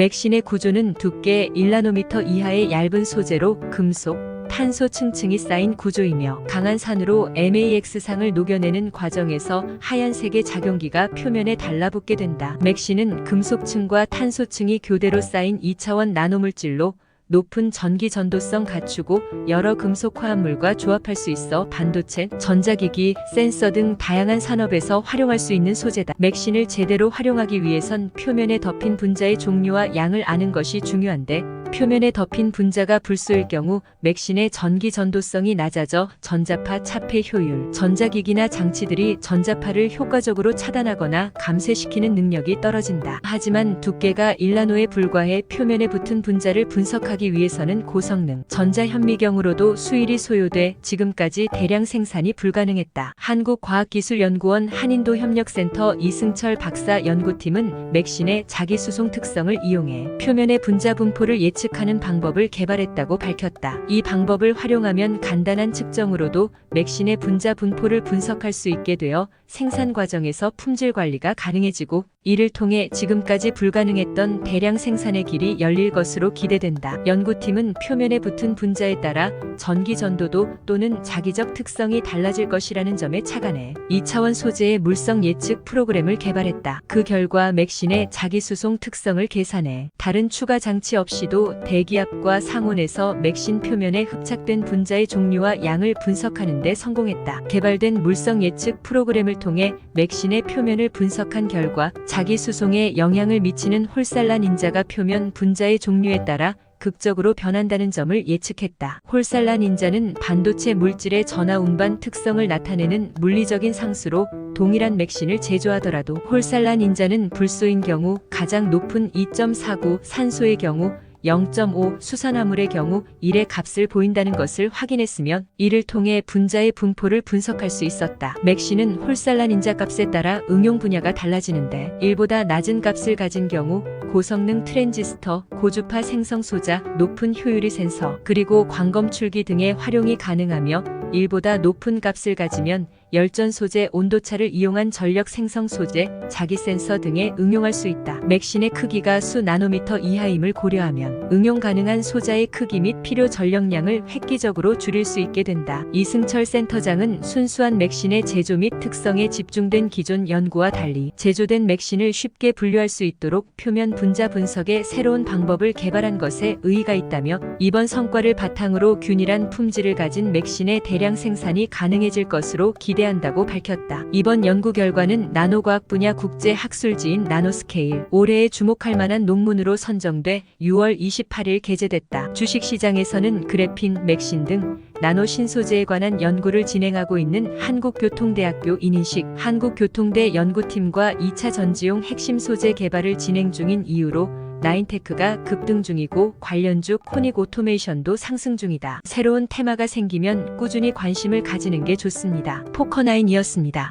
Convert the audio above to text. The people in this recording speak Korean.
맥신의 구조는 두께 1나노미터 이하의 얇은 소재로 금속, 탄소 층층이 쌓인 구조이며 강한 산으로 MAX상을 녹여내는 과정에서 하얀색의 작용기가 표면에 달라붙게 된다. 맥신은 금속층과 탄소층이 교대로 쌓인 2차원 나노물질로 높은 전기 전도성 갖추고 여러 금속 화합물과 조합할 수 있어 반도체, 전자기기, 센서 등 다양한 산업에서 활용할 수 있는 소재다. 맥신을 제대로 활용하기 위해선 표면에 덮인 분자의 종류와 양을 아는 것이 중요한데 표면에 덮인 분자가 불소일 경우 맥신의 전기 전도성이 낮아져 전자파 차폐 효율, 전자기기나 장치들이 전자파를 효과적으로 차단하거나 감쇄시키는 능력이 떨어진다. 하지만 두께가 1나노에 불과해 표면에 붙은 분자를 분석하기 위해서는 고성능, 전자현미경으로도 수일이 소요돼 지금까지 대량 생산이 불가능했다. 한국과학기술연구원 한인도협력센터 이승철 박사 연구팀은 맥신의 자기수송 특성을 이용해 표면의 분자 분포를 예측 하는 방법을 개발했다고 밝혔다. 이 방법을 활용하면 간단한 측정으로도 맥신의 분자 분포를 분석할 수 있게 되어 생산 과정에서 품질 관리가 가능해지고 이를 통해 지금까지 불가능했던 대량 생산의 길이 열릴 것으로 기대된다. 연구팀은 표면에 붙은 분자에 따라 전기 전도도 또는 자기적 특성이 달라질 것이라는 점에 착안해 2차원 소재의 물성 예측 프로그램을 개발했다. 그 결과 맥신의 자기수송 특성을 계산해 다른 추가 장치 없이도 대기압과 상온에서 맥신 표면에 흡착된 분자의 종류와 양을 분석하는 데 성공했다. 개발된 물성 예측 프로그램을 통해 맥신의 표면을 분석한 결과 자기 수송에 영향을 미치는 홀살란 인자가 표면 분자의 종류에 따라 극적으로 변한다는 점을 예측했다. 홀살란 인자는 반도체 물질의 전하 운반 특성을 나타내는 물리적인 상수로 동일한 맥신을 제조하더라도 홀살란 인자는 불소인 경우 가장 높은 2.49, 산소의 경우 0.5 수산화물의 경우 1의 값을 보인다는 것을 확인했으며 이를 통해 분자의 분포를 분석할 수 있었다. 맥신은 홀살란 인자 값에 따라 응용 분야가 달라지는데 1보다 낮은 값을 가진 경우 고성능 트랜지스터, 고주파 생성 소자, 높은 효율의 센서, 그리고 광검출기 등의 활용이 가능하며 1보다 높은 값을 가지면 열전 소재 온도차를 이용한 전력 생성 소재, 자기 센서 등에 응용할 수 있다. 맥신의 크기가 수 나노미터 이하임을 고려하면 응용 가능한 소자의 크기 및 필요 전력량을 획기적으로 줄일 수 있게 된다. 이승철 센터장은 순수한 맥신의 제조 및 특성에 집중된 기존 연구와 달리 제조된 맥신을 쉽게 분류할 수 있도록 표면 분자 분석의 새로운 방법을 개발한 것에 의의가 있다며 이번 성과를 바탕으로 균일한 품질을 가진 맥신의 대량 생산이 가능해질 것으로 기대한다고 밝혔다. 이번 연구 결과는 나노과학 분야 국제 학술지인 나노스케일 올해에 주목할 만한 논문으로 선정돼 6월 28일 게재됐다. 주식시장에서는 그래핀, 맥신 등 나노 신소재에 관한 연구를 진행하고 있는 한국교통대학교 인인식 한국교통대 연구팀과 2차 전지용 핵심 소재 개발을 진행 중인 이유로 나인테크가 급등 중이고 관련주 코닉 오토메이션도 상승 중이다. 새로운 테마가 생기면 꾸준히 관심을 가지는 게 좋습니다. 포커나인이었습니다.